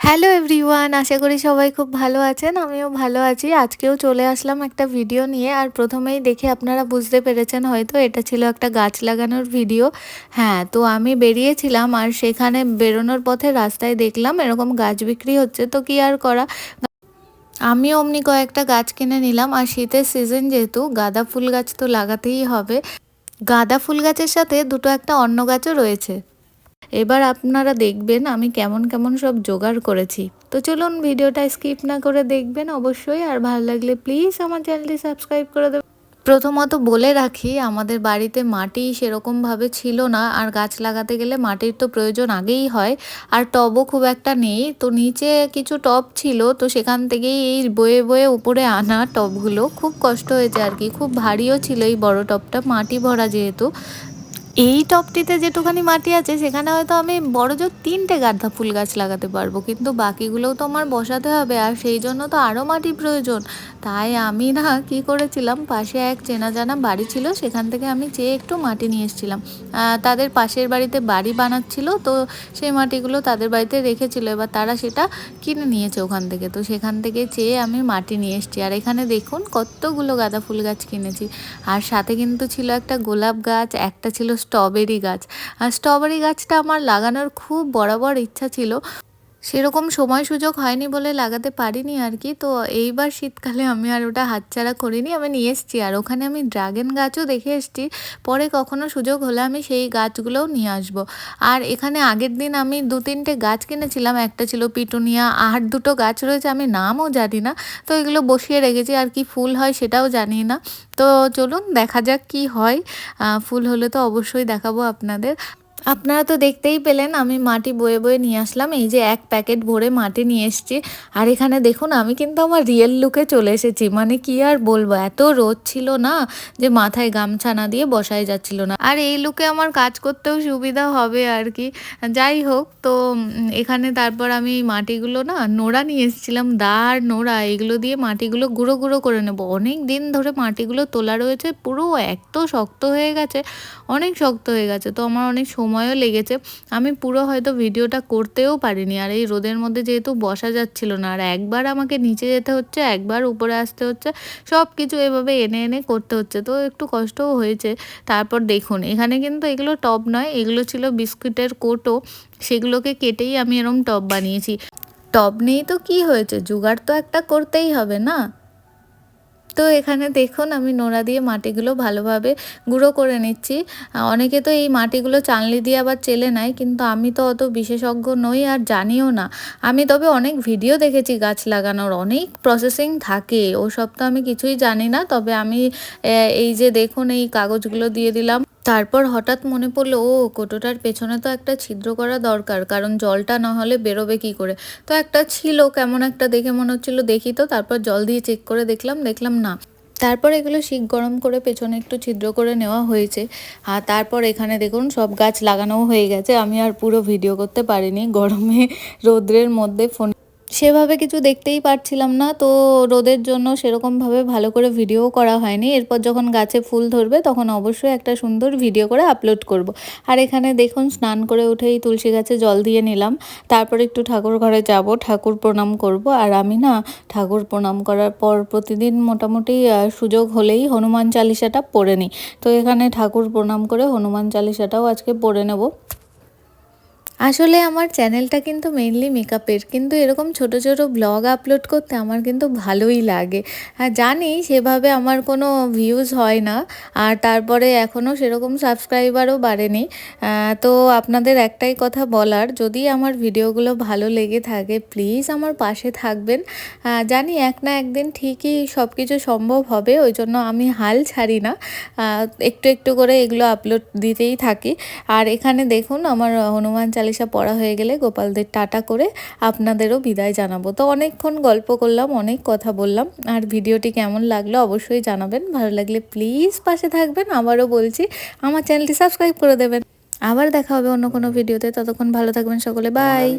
Hello everyone আশা করি সবাই খুব ভালো আছেন, আমিও ভালো আছি। আজকেও চলে আসলাম একটা ভিডিও নিয়ে, আর প্রথমেই দেখে আপনারা বুঝতে পেরেছেন হয়তো এটা ছিল একটা গাছ লাগানোর ভিডিও হ্যাঁ তো আমি বেরিয়েছিলাম আর সেখানে বেরোনোর পথে রাস্তায় দেখলাম এরকম গাছ বিক্রি হচ্ছে, তো কি আর করা? আমি অমনি কয়েকটা গাছ কিনে নিলাম, আর শীতের সিজন যেহেতু, গাঁদা ফুল গাছ তো লাগাতেই হবে। গাঁদা ফুল গাছের সাথে দুটো একটা অন্য গাছও রয়েছে। এবার আপনারা দেখবেন আমি কেমন কেমন সব জোগাড় করেছি। তো চলুন ভিডিওটা স্কিপ না করে দেখবেন অবশ্যই, আর ভালো লাগলে প্লিজ আমার চ্যানেলটি সাবস্ক্রাইব করে দেবেন। প্রথমত বলে রাখি, আমাদের বাড়িতে মাটি সেরকমভাবে ছিল না, আর গাছ লাগাতে গেলে মাটির তো প্রয়োজন আগেই হয়, আর টবও খুব একটা নেই। তো নিচে কিছু টব ছিল, তো সেখান থেকেই এই বয়ে বয়ে উপরে আনা টবগুলো। খুব কষ্ট হয়েছে আর কি, খুব ভারীও ছিল এই বড় টবটা, মাটি ভরা যেহেতু। এই টপটিতে যেটুখানি মাটি আছে, সেখানে হয়তো আমি বড় জোর তিনটে গাঁদা ফুল গাছ লাগাতে পারব। কিন্তু বাকিগুলোও তো আমার বসাতে হবে, আর সেই জন্য তো আরও মাটি প্রয়োজন। তাই আমি না কি করেছিলাম, পাশে এক চেনা জানা বাড়ি ছিল, সেখান থেকে আমি চেয়ে একটু মাটি নিয়ে এসেছিলাম। তাদের পাশের বাড়িতে বাড়ি বানাচ্ছিল, তো সেই মাটিগুলো তাদের বাড়িতে রেখেছিল, এবার তারা সেটা কিনে নিয়েছে ওখান থেকে। তো সেখান থেকে চেয়ে আমি মাটি নিয়ে এসেছি। আর এখানে দেখুন কতগুলো গাঁদা ফুল গাছ কিনেছি। আর সাথে কিন্তু ছিল একটা গোলাপ গাছ, একটা ছিল স্ট্রবেরি গাছ। আর স্ট্রবেরি গাছটা আমার লাগানোর খুব বরাবর ইচ্ছা ছিল। সেরকম সময় সুযোগ হয়নি বলে লাগাতে পারিনি আর কি। তো এইবার শীতকালে আমি আর ওটা হাতছাড়া করিনি, আমি নিয়ে এসেছি। আর ওখানে আমি ড্রাগন গাছও দেখে এসেছি। পরে কখনো সুযোগ হলে আমি সেই গাছগুলোও নিয়ে আসব। আর এখানে আগের দিন আমি দু তিনটে গাছ কিনেছিলাম, একটা ছিল পিটুনিয়া, আর দুটো গাছ রয়েছে, আমি নামও জানি না। তো এগুলো বসিয়ে রেখেছি, আর কি ফুল হয় সেটাও জানি না। তো চলুন দেখা যাক কি হয়। ফুল হলে তো অবশ্যই দেখাবো আপনাদের। আপনারা তো দেখতেই পেলেন, আমি মাটি বয়ে বয়ে নিয়ে আসলাম। এই যে এক প্যাকেট ভরে মাটি নিয়ে এসেছি। আর এখানে দেখুন, আমি কিন্তু আমার রিয়েল লুকে চলে এসেছি। মানে কি আর বলব, এত রোদ ছিল না যে মাথায় গামছা না দিয়ে বসাই যাচ্ছিল না। আর এই লুকে আমার কাজ করতেও সুবিধা হবে আর কি। যাই হোক, তো এখানে তারপর আমি মাটিগুলো না, নোড়া নিয়ে এসেছিলাম। দা আর নোড়া, এগুলো দিয়ে মাটিগুলো গুঁড়ো গুঁড়ো করে নেব। অনেক দিন ধরে মাটিগুলো তোলা রয়েছে, পুরো এত শক্ত হয়ে গেছে, অনেক শক্ত হয়ে গেছে। তো আমার অনেক সময় সময়ও লেগেছে। আমি পুরো হয়তো ভিডিওটা করতেও পারিনি। আর এই রোদের মধ্যে যেহেতু বসা যাচ্ছিল না, আর একবার আমাকে নিচে যেতে হচ্ছে, একবার উপরে আসতে হচ্ছে সব কিছু এভাবে এনে এনে করতে হচ্ছে। তো একটু কষ্টও হয়েছে। তারপর দেখুন, এখানে কিন্তু এগুলো টব নয়, এগুলো ছিল বিস্কুটের কোটো। সেগুলোকে কেটেই আমি এরম টব বানিয়েছি। টব নেই তো কি হয়েছে? জোগাড় তো একটা করতেই হবে না? তো এখানে দেখুন আমি নোড়া দিয়ে মাটিগুলো ভালোভাবে গুঁড়ো করে নিচ্ছি। অনেকে তো এই মাটিগুলো চানলি দিয়ে আবার চেলে নেয়, কিন্তু আমি তো অত বিশেষজ্ঞ নই আর জানিও না। আমি তবে অনেক ভিডিও দেখেছি গাছ লাগানোর, অনেক প্রসেসিং থাকে, ওসব তো আমি কিছুই জানি না। তবে আমি এই যে দেখুন এই কাগজগুলো দিয়ে দিলাম। তারপর হঠাৎ মনে পড়ল, ও, কোটোটার পেছনে তো একটা ছিদ্র করা দরকার, কারণ জলটা না হলে বেরোবে কি করে? তো একটা ছিল, কেমন একটা দেখে মনে হচ্ছিল, দেখি তো। তারপর জল দিয়ে চেক করে দেখলাম দেখলাম না। তারপর এগুলো শিক গরম করে পেছনে একটু ছিদ্র করে নেওয়া হয়েছে। আর তারপর এখানে দেখুন, সব গাছ লাগানোও হয়ে গেছে। আমি আর পুরো ভিডিও করতে পারিনি। গরমে রৌদ্রের মধ্যে ফোন সেভাবে কিছু দেখতেই পারছিলাম না, তো রোদের জন্য সেরকমভাবে ভালো করে ভিডিও করা হয়নি। এরপর যখন গাছে ফুল ধরবে, তখন অবশ্যই একটা সুন্দর ভিডিও করে আপলোড করব। আর এখানে দেখুন, স্নান করে উঠেই তুলসী গাছে জল দিয়ে নিলাম। তারপর একটু ঠাকুর ঘরে যাব, ঠাকুর প্রণাম করব। আর আমি না ঠাকুর প্রণাম করার পর প্রতিদিন মোটামুটি সুযোগ হলেই হনুমান চালিসাটা পড়ে নিই। তো এখানে ঠাকুর প্রণাম করে হনুমান চালিসাটাও আজকে পড়ে নেব। আসলে আমার চ্যানেলটা কিন্তু মেনলি মেকআপের কিন্তু এরকম ছোট ছোট ব্লগ আপলোড করতে আমার কিন্তু ভালোই লাগে। হ্যাঁ জানি সেভাবে আমার কোনো ভিউজ হয় না, আর তারপরে এখনও সেরকম সাবস্ক্রাইবারও বাড়েনি। তো আপনাদের একটাই কথা বলার, যদি আমার ভিডিওগুলো ভালো লেগে থাকে প্লিজ আমার পাশে থাকবেন। জানি এক না একদিন ঠিকই সব কিছু সম্ভব হবে, ওই জন্য আমি হাল ছাড়ি না। একটু একটু করে এগুলো আপলোড দিতেই থাকি। আর এখানে দেখুন, আমার হনুমান চালিশা চালিসা পড়া হয়ে গেলে গোপালদের টাটা করে আপনাদেরও বিদায় জানাব। তো অনেকক্ষণ গল্প করলাম, অনেক কথা বললাম। আর ভিডিওটি কেমন লাগল অবশ্যই জানাবেন। ভালো লাগলে প্লিজ পাশে থাকবেন। আবারও বলছি, আমার চ্যানেলটি সাবস্ক্রাইব করে দেবেন। আবার দেখা হবে অন্য কোনো ভিডিওতে। ততক্ষণ ভালো থাকবেন সকলে। বাই।